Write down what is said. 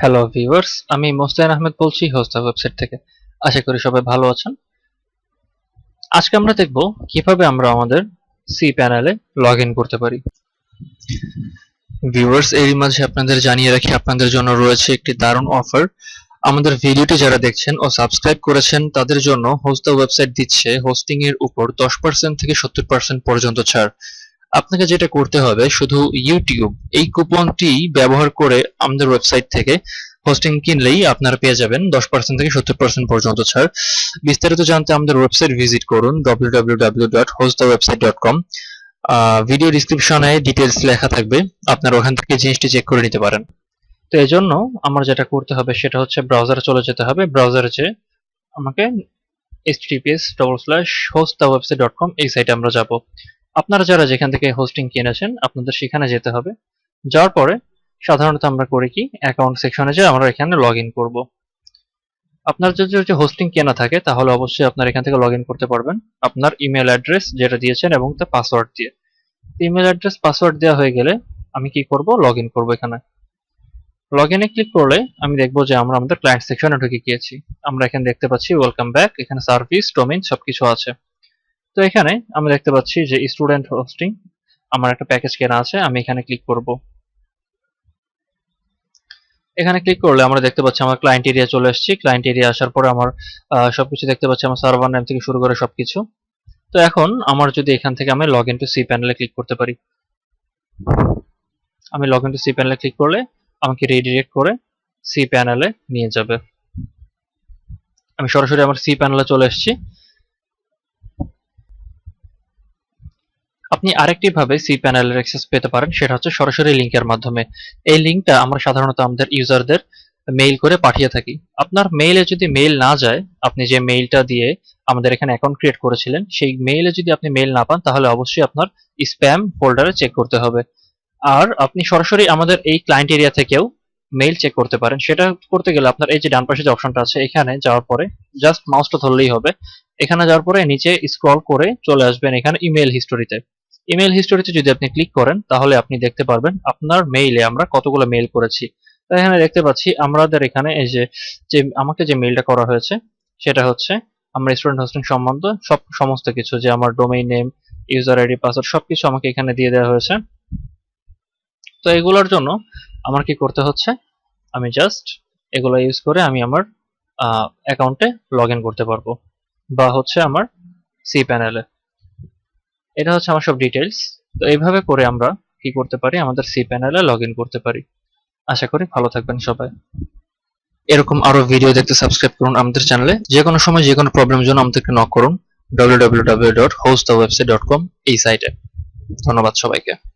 Hello viewers আমি মোস্তাইন আহমেদ বলছি হোস্তা website থেকে। আশা করি সবাই ভালো আছেন। আজকে আমরা দেখব কীভাবে আমরা আমাদের সি প্যানেলে লগ করতে পারি। ভিউয়ার্স এরই মাঝে আপনাদের জানিয়ে রাখি, আপনাদের জন্য রয়েছে একটি দারুণ অফার আমাদের ভিডিওটি যারা দেখছেন ও সাবস্ক্রাইব করেছেন, তাদের জন্য হোস্তা ওয়েবসাইট দিচ্ছে হোস্টিং এর উপর দশ পার্সেন্ট থেকে সত্তর পার্সেন্ট পর্যন্ত ছাড়। আপনাকে যেটা করতে হবে, শুধু ইউটিউব এই কুপনটি ব্যবহার করে আমাদের ওয়েবসাইট থেকে হোস্টিং কিনলেই আপনারা পেয়ে যাবেন দশ পার্সেন্ট থেকে সত্তর পার্সেন্ট পর্যন্ত ছাড়। বিস্তারিত জানতে আমাদের ওয়েবসাইট ভিজিট করুন www.hostthewebsite.com ভিডিও ডিসক্রিপশনে ডিটেলস লেখা থাকবে, আপনারা ওখান থেকে জিনিসটি চেক করে নিতে পারেন। তো এই জন্য আমার যেটা করতে হবে সেটা হচ্ছে ব্রাউজারে চলে যেতে হবে। ব্রাউজারে যে আমাকে https hostthewebsite.com এই সাইটে আমরা যাব। আপনারা যারা যেখান থেকে হোস্টিং কিনেছেন, আপনাদের সেখানে যেতে হবে। যাওয়ার পরে সাধারণত আমরা করি কি? অ্যাকাউন্ট সেকশনে যে আমরা এখানে লগ ইন করব। আপনার যদি হচ্ছে হোস্টিং কেনা থাকে, তাহলে অবশ্যই আপনার এখান থেকে লগ করতে পারবেন। আপনার ইমেল অ্যাড্রেস যেটা দিয়েছেন এবং তার পাসওয়ার্ড দিয়ে। ইমেল অ্যাড্রেস পাসওয়ার্ড দেওয়া হয়ে গেলে আমি কি করব? লগ ইন করব এখানে। লগ ইনে ক্লিক করলে আমি দেখব যে আমরা আমাদের ক্লায়েন্ট সেকশনে ঢুকে গিয়েছি। আমরা এখানে দেখতে পাচ্ছি ওয়েলকাম ব্যাক এখানে সার্ভিস ডোমেইন সবকিছু আছে। তো এখানে আমি দেখতে পাচ্ছি যে স্টুডেন্ট হোস্টিং আমার একটা প্যাকেজ কেনা আছে, আমি এখানে ক্লিক করব। এখানে ক্লিক করলে আমরা দেখতে পাচ্ছি আমার ক্লায়েন্ট এরিয়া চলে এসেছি। ক্লায়েন্ট এরিয়া আসার পরে আমার সবকিছু দেখতে পাচ্ছি, আমার সার্ভার নেম থেকে শুরু করে সবকিছু। তো এখন আমার যদি এখান থেকে আমি লগ ইন টু সি প্যানেলে ক্লিক করতে পারি। আমি লগ ইন টু সি প্যানেলে ক্লিক করলে আমাকে রিডিরেক্ট করে সি প্যানেলে নিয়ে যাবে। আমি সরাসরি আমার সি প্যানেলে চলে এসেছি। আপনি আরেকটি ভাবে সি প্যানেলের অ্যাক্সেস পেতে পারেন, সেটা হচ্ছে সরাসরি লিংকের মাধ্যমে। এই লিংকটা আমরা সাধারণত আমাদের ইউজারদের মেইল করে পাঠিয়ে থাকি। আপনার মেইলে যদি মেইল না যায়, আপনি যে মেইলটা দিয়ে আমাদের এখানে অ্যাকাউন্ট ক্রিয়েট করেছিলেন, সেই মেইলে যদি আপনি মেইল না পান, তাহলে অবশ্যই আপনার স্প্যাম ফোল্ডারে চেক করতে হবে। আর আপনি সরাসরি আমাদের এই ক্লায়েন্ট এরিয়া থেকেও মেইল চেক করতে পারেন। সেটা করতে গেলে আপনার এই যে ডান পাশে যে অপশনটা আছে, এখানে যাওয়ার পরে জাস্ট মাউসটা ধরলেই হবে। এখানে যাওয়ার পরে নিচে স্ক্রল করে চলে আসবেন এখানে ইমেল হিস্টোরিতে ইমেল হিস্টোরিতে যদি আপনি ক্লিক করেন, তাহলে আপনি দেখতে পারবেন আপনার মেইলে আমরা কতগুলো মেইল করেছি। এখানে দেখতে পাচ্ছি, আমাদের এখানে এই যে যে আমাকে যে মেইলটা করা হয়েছে, সেটা হচ্ছে আমরা স্টুডেন্ট হোস্টিং সম্বন্ধ, সব, সমস্ত কিছু, যে আমার domain name user ID password সবকিছু আমাকে এখানে দিয়ে দেওয়া হয়েছে। তো এগুলোর জন্য আমার কি করতে হচ্ছে? আমি জাস্ট এগুলো ইউজ করে আমি আমার অ্যাকাউন্টে লগ করতে পারব। বা হচ্ছে আমার সি প্যানেলে এটা হচ্ছে আমার সব ডিটেলস তো এইভাবে করে আমরা কি করতে পারি? আমাদের সি প্যানেলে লগ করতে পারি। আশা করি ভালো থাকবেন সবাই। এরকম আরও ভিডিও দেখতে সাবস্ক্রাইব করুন আমাদের চ্যানেলে যে কোনো সময় যে কোনো প্রবলেমের জন্য আমাদেরকে নক করুন। www.hostthewebsite.com এই সাইটে ধন্যবাদ সবাইকে।